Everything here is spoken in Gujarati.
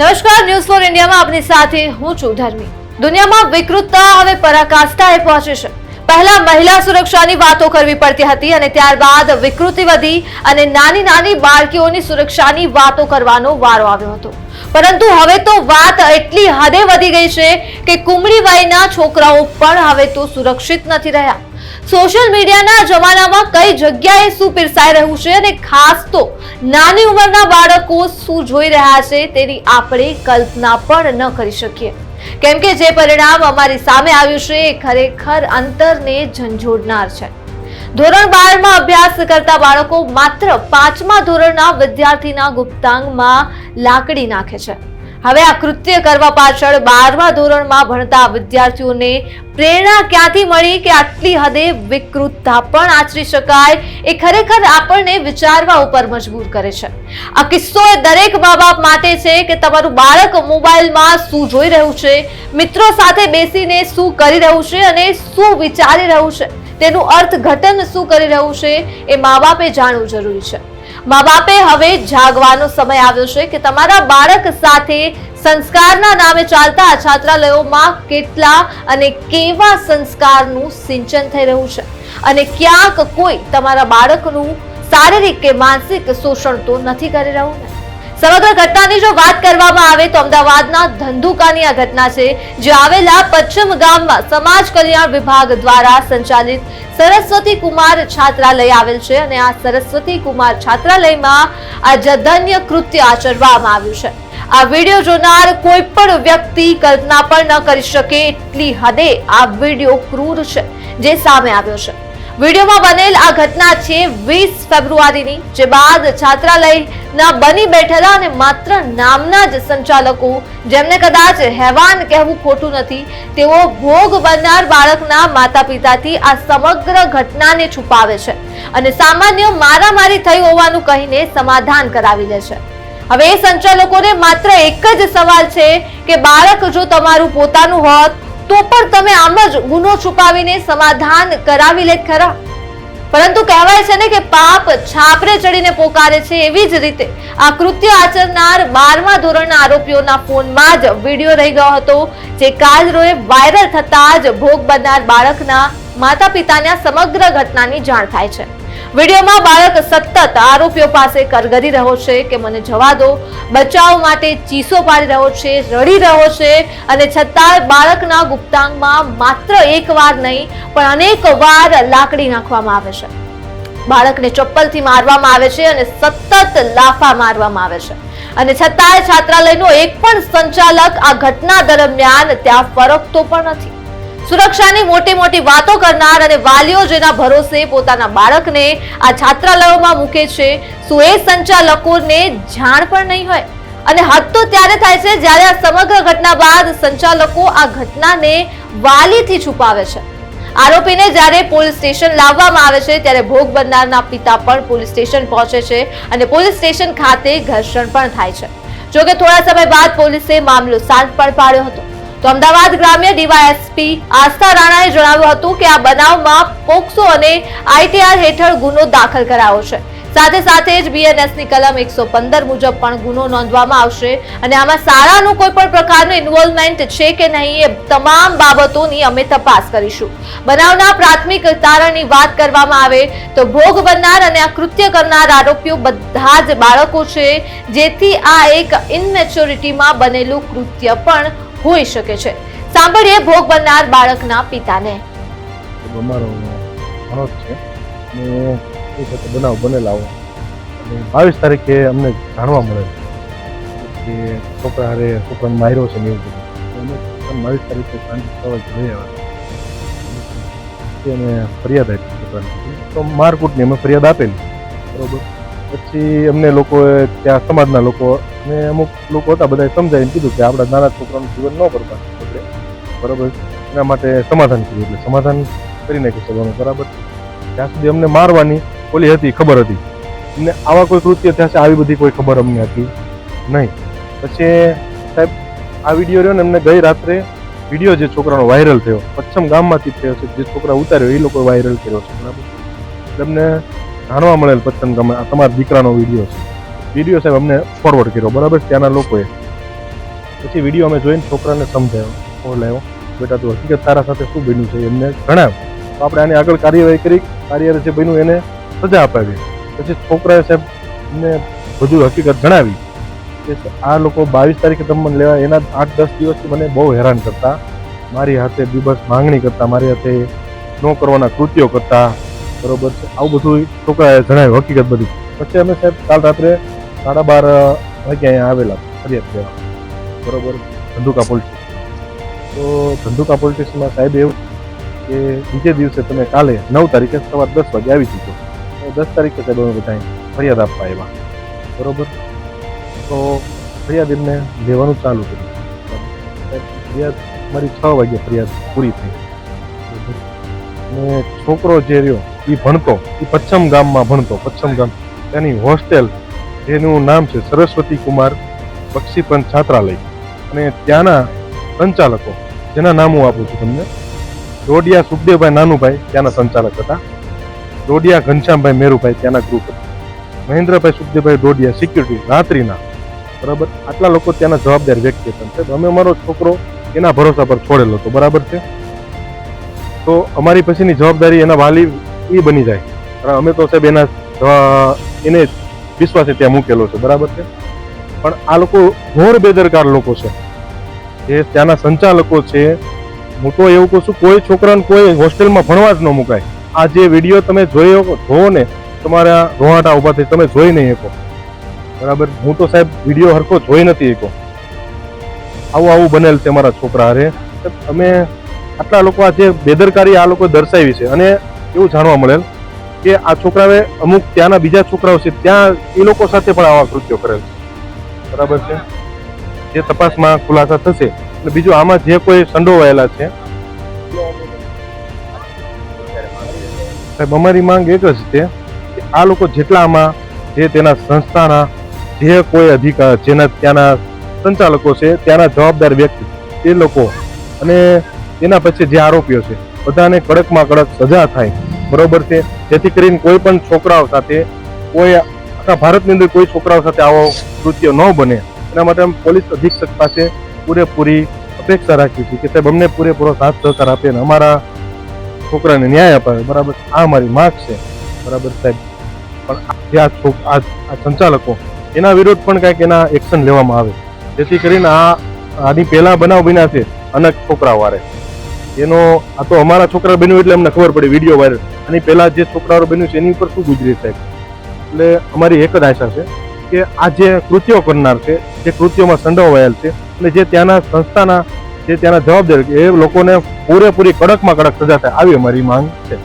નમસ્કાર ન્યૂઝ ફોર ઇન્ડિયામાં આપની સાથે હું છું ધર્મી. દુનિયામાં વિકૃતતા હવે પરાકાષ્ઠાએ પહોંચી છે. પહેલા મહિલા સુરક્ષાની વાતો કરવી પડતી હતી અને ત્યારબાદ વિકૃતિ વધી અને નાની નાની બાળકીઓની સુરક્ષાની વાતો કરવાનો વારો આવ્યો હતો. પરંતુ હવે તો વાત એટલી હદે વધી ગઈ છે કે કુમળી વયના છોકરાઓ પણ હવે તો સુરક્ષિત નથી રહ્યા. સોશિયલ મીડિયાના જમાનામાં કઈ જગ્યાએ શું પીરસાઈ રહ્યું છે અને ખાસ તો નાની ઉંમરના બાળકો શું જોઈ રહ્યા છે તેની આપણે કલ્પના પણ ન કરી શકીએ. કેમ કે જે પરિણામ અમારી સામે આવ્યું છે એ ખરેખર અંતરને ઝંઝોડનાર છે. ધોરણ બારમાં અભ્યાસ કરતા બાળકો માત્ર પાંચમા ધોરણના વિદ્યાર્થીના ગુપ્તાંગમાં લાકડી નાખે છે. હવે આ કૃત્ય કરવા પાછળ બારમા ધોરણમાં ભણતા વિદ્યાર્થીઓને પ્રેરણા ક્યાંથી મળી કે આટલી હદે વિકૃતતા પણ આચરી શકાય એ ખરેખર આપણને વિચારવા ઉપર મજબૂર કરે છે. આ કિસ્સો એ દરેક મા બાપ માટે છે કે તમારું બાળક મોબાઈલમાં શું જોઈ રહ્યું છે, મિત્રો સાથે બેસીને શું કરી રહ્યું છે અને શું વિચારી રહ્યું છે, તેનું અર્થઘટન શું કરી રહ્યું છે એ મા બાપે જાણવું જરૂરી છે. મા બાપે હવે જાગવાનો સમય આવ્યો છે કે તમારા બાળક સાથે સંસ્કારના નામે ચાલતા છાત્રાલયોમાં કેટલા અને કેવા સંસ્કારનું સિંચન થઈ રહ્યું છે? અને ક્યાંક કોઈ તમારા બાળકનું શારીરિક કે માનસિક શોષણ તો નથી કરી રહ્યું સમગ્ર ઘટનાની જો વાત કરવામાં આવે તો અમદાવાદના ધંધુકાની આ ઘટના છે, જે આવેલા પશ્ચિમ ગામમાં સમાજ કલ્યાણ વિભાગ દ્વારા સંચાલિત સરસ્વતી કુમાર છાત્રાલય આવેલ છે અને આ સરસ્વતી કુમાર છાત્રાલયમાં આ જધન્ય કૃત્ય આચરવામાં આવ્યું છે. આ વીડિયો જોનાર કોઈ પણ વ્યક્તિ કલ્પના પણ ન કરી શકે એટલી હદે આ વીડિયો ક્રૂર છે, જે સામે આવ્યો છે. વિડીયોમાં બનેલ આ ઘટના છે વીસ ફેબ્રુઆરીની, જે બાદ છાત્રાલયના બની બેઠેલા અને માત્ર નામના જ સંચાલકો, જેમને કદાચ હેવાન કહેવું ખોટું નથી, તેઓ ભોગ બનનાર બાળકના માતા પિતાથી આ સમગ્ર ઘટનાને છુપાવે છે અને સામાન્ય મારામારી થઈ હોવાનું કહીને સમાધાન કરાવી લે છે. હવે એ સંચાલકોને માત્ર એક જ સવાલ છે કે બાળક જો તમારું પોતાનું હોત તો પણ તમે આમ જ ગુનો છુપાવીને સમાધાન કરાવી લે ખરા? પરંતુ કહેવાય છે ને કે પાપ છાપરે ચડીને પોકારે છે એવી જ રીતે આ કૃત્ય આચરનાર બારમા ધોરણના આરોપીઓના ફોનમાં જ વીડિયો રહી ગયો હતો, જે કાજરોએ વાયરલ થતા જ ભોગ બનનાર બાળકના માતા પિતાને સમગ્ર ઘટનાની જાણ થાય છે. વિડીયોમાં બાળક સતત આરોપીઓ પાસે કરગરી રહ્યો છે કે મને જવા દો, બચાવ માટે ચીસો પાડી રહ્યો છે, રડી રહ્યો છે અને છતાં બાળકના ગુપ્તાંગમાં માત્ર એક વાર નહીં, પણ અનેક વાર લાકડી નાખવામાં આવે છે. બાળકને ચપ્પલથી મારવામાં આવે છે અને સતત લાફા મારવામાં આવે છે. અને છતાંય છાત્રાલયનો એક પણ સંચાલક આ ઘટના દરમિયાન ત્યાં ફરકતો પણ નથી. સુરક્ષાની મોટી મોટી વાતો કરનાર અને વાલીઓ જેના ભરોસે પોતાના બાળકને આ છાત્રાલયોમાં મૂકે છે શું એ સંચાલકોને જાણ પણ નહીં હોય. અને હદ તો ત્યારે થાય છે જ્યારે આ સમગ્ર ઘટના બાદ સંચાલકો આ ઘટનાને વાલીથી છુપાવે છે. આરોપીને જ્યારે પોલીસ સ્ટેશન લાવવામાં આવે છે, ત્યારે ભોગ બનનારના પિતા પણ પોલીસ સ્ટેશન પહોંચે છે અને પોલીસ સ્ટેશન ખાતે ઘર્ષણ પણ થાય છે. જોકે થોડા સમય બાદ પોલીસે મામલો શાંત પણ પાડ્યો હતો. તો અમદાવાદ ગ્રામ્ય ડીવાયએસપી આસ્થા રાણાએ જણાવ્યું હતું કે આ બનાવમાં પોક્સો અને આઈટીઆર હેઠળ ગુનો દાખલ કરાયો છે. સાથે સાથે જ બીએનએસની કલમ એકસો પંદર મુજબ પણ ગુનો નોંધવામાં આવશે અને આમાં શાળાનું કોઈ પણ પ્રકારનું ઇન્વોલ્વમેન્ટ છે કે નહીં એ તમામ બાબતોની અમે તપાસ કરીશું. બનાવના પ્રાથમિક તારણની વાત કરવામાં આવે તો ભોગ બનનાર અને આ કૃત્ય કરનાર આરોપીઓ બધા જ બાળકો છે. જેથી આ એક ઇનમેચ્યોરિટીમાં બનેલું કૃત્ય પણ હોઈ શકે છે. સાંભળીએ ભોગ બનનાર બાળકના પિતાને. અમારો ભણો છે. અને એ બનાવ બનેલા હોય. અને બાવીસ તારીખે અમને જાણવા મળે કે છોકરા હારે છોકરાને માર્યો છે એવું બધું. અમે બાવીસ તારીખે સાંજે સવાલ જોઈ આવ્યા. અમે ફરિયાદ આપી છોકરાને. તો મારકૂટની અમે ફરિયાદ આપેલી. બરોબર. પછી અમને લોકોએ, ત્યાં સમાજના લોકો ને અમુક લોકો હતા બધાએ સમજાવીને કીધું કે આપણા નાના છોકરાનું જીવન ન બગડે બરોબર? એના માટે સમાધાન કર્યું. એટલે સમાધાન કરી નાખ્યું સભાનું બરાબર? ત્યાં સુધી અમને મારવાની ઓલી હતી, ખબર હતી. અમને આવા કોઈ કૃત્ય થશે આવી બધી કોઈ ખબર અમને હતી નહીં. પછી સાહેબ, આ વીડિયો રહ્યો ને એમને ગઈ રાત્રે વીડિયો જે છોકરાનો વાયરલ થયો, પચ્છમ ગામમાંથી થયો છે, જે છોકરા ઉતાર્યો, એ લોકો વાયરલ કર્યો છે. બરાબર? અમને જાણવા મળેલ પચ્છમ ગામમાં તમારા દીકરાનો વીડિયો છે. વીડિયો સાહેબ અમને ફોરવર્ડ કર્યો, બરાબર? ત્યાંના લોકોએ. પછી વીડિયો અમે જોઈને છોકરાને સમજાયો. લાવ્યો બેટા, તું હકીકત તારા સાથે શું બન્યું છે? એમને જણાવ તો આપણે આની આગળ કાર્યવાહી કરી. કાર્યરત જે બન્યું એને સજા અપાવી. પછી છોકરાએ સાહેબ એમને બધું હકીકત જણાવી કે આ લોકો બાવીસ તારીખે તમને લેવા એના આઠ દસ દિવસથી મને બહુ હેરાન કરતા. મારી હાથે બીબસ માંગણી કરતા, મારી હાથે ન કરવાના કૃત્યો કરતા. બરોબર છે? આવું બધું છોકરાએ જણાવ્યું, હકીકત બધી. પછી અમે સાહેબ કાલ રાત્રે સાડા બાર વાગે અહીંયા આવેલા ફરિયાદ કરવા બરોબર? ધંધુકા પોલીસ તો ધંધુકા પોલીસ સાહેબ એવું કે બીજે દિવસે તમે કાલે નવ તારીખે સવાર દસ વાગે આવી જજો. દસ તારીખે સાહેબ અમે બધા ફરિયાદ આપવા આવ્યા. બરોબર? તો ફરિયાદ એમને લેવાનું ચાલુ કર્યું. ફરિયાદ મારી છ વાગે ફરિયાદ પૂરી થઈ. અને છોકરો જે રહ્યો એ ભણતો એ પચ્છમ ગામમાં ભણતો, પચ્છમ ગામ. તેની હોસ્ટેલ જેનું નામ છે સરસ્વતી કુમાર બક્ષીપંત છાત્રાલય. અને ત્યાંના સંચાલકો, જેના નામ હું આપું છું તમને ડોડિયા સુખદેવભાઈ નાનુભાઈ ત્યાંના સંચાલક હતા. ડોડિયા ઘનશ્યામભાઈ મેરુભાઈ ત્યાંના ગ્રુપ હતા. મહેન્દ્રભાઈ સુખદેવભાઈ ડોડિયા સિક્યુરિટી રાત્રિના. બરાબર? આટલા લોકો ત્યાંના જવાબદાર વ્યક્તિ હતા. સાહેબ, અમે અમારો છોકરો એના ભરોસા પર છોડેલો હતો. બરાબર છે? તો અમારી પછીની જવાબદારી એના વાલી એ બની જાય. અમે તો સાહેબ એના, એને વિશ્વાસે ત્યાં મૂકેલો છે, બરાબર છે? પણ આ લોકો ઘોર બેદરકાર લોકો છે. જે ત્યાંના સંચાલકો છે. હું તો એવું કહું છું, કોઈ છોકરાને કોઈ હોસ્ટેલમાં ભણવા જ ન મુકાય. આ જે વીડિયો તમે જોયો, જોવો ને, તમારા રોહાટા ઊભા થઈ તમે જોઈ નહીં શકો. બરાબર? હું તો સાહેબ વીડિયો હરખો જોઈ નથી શકો. આવું આવું બનેલ છે મારા છોકરા અરે તમે આટલા લોકો આ જે બેદરકારી આ લોકો દર્શાવી છે, અને એવું જાણવા મળેલ કે આ છોકરાએ અમુક ત્યાંના બીજા છોકરાઓ છે, ત્યાં એ લોકો સાથે પણ આવા કૃત્યો કરેલ છે. બરાબર છે? જે તપાસમાં ખુલાસા થશે. અને બીજું, આમાં જે કોઈ સંડોવાયેલા છે, સાહેબ, અમારી માંગ એક જ છે કે આ લોકો જેટલા આમાં જે તેના સંસ્થાના જે કોઈ અધિકાર, જેના ત્યાંના સંચાલકો છે, ત્યાંના જવાબદાર વ્યક્તિ તે લોકો અને તેના પછી જે આરોપીઓ છે, બધાને કડકમાં કડક સજા થાય. બરોબર છે. જેથી કરીને કોઈ પણ છોકરાઓ સાથે, કોઈ આખા ભારતની અંદર કોઈ છોકરાઓ સાથે આવો કૃત્ય ન બને. એના માટે પોલીસ અધિક્ષક પાસે પૂરેપૂરી અપેક્ષા રાખી છે કે સાહેબ, અમને પૂરેપૂરો સાથ સહકાર આપે અને અમારા છોકરાને ન્યાય અપાવે. બરાબર, આ અમારી માગ છે. બરાબર, સાહેબ. પણ જે આ આ સંચાલકો, એના વિરુદ્ધ પણ કાંઈક એના એક્શન લેવામાં આવે. જેથી કરીને આ, આની પહેલા બનાવ બન્યા છે અનેક છોકરાઓ વારે. એનો, આ તો અમારા છોકરા બન્યું એટલે અમને ખબર પડી વીડિયો વાયરલ આની પહેલા જે છોકરાઓ બન્યું છે, એની ઉપર શું ગુજરી સાહેબ એટલે અમારી એક જ આશા છે કે આ જે કૃત્યો કરનાર છે, જે કૃત્યોમાં સંડોવાયેલ છે, અને જે ત્યાંના સંસ્થાના, જે ત્યાંના જવાબદાર એ લોકોને પૂરેપૂરી કડકમાં કડક સજા થાય, આવી અમારી માંગ છે.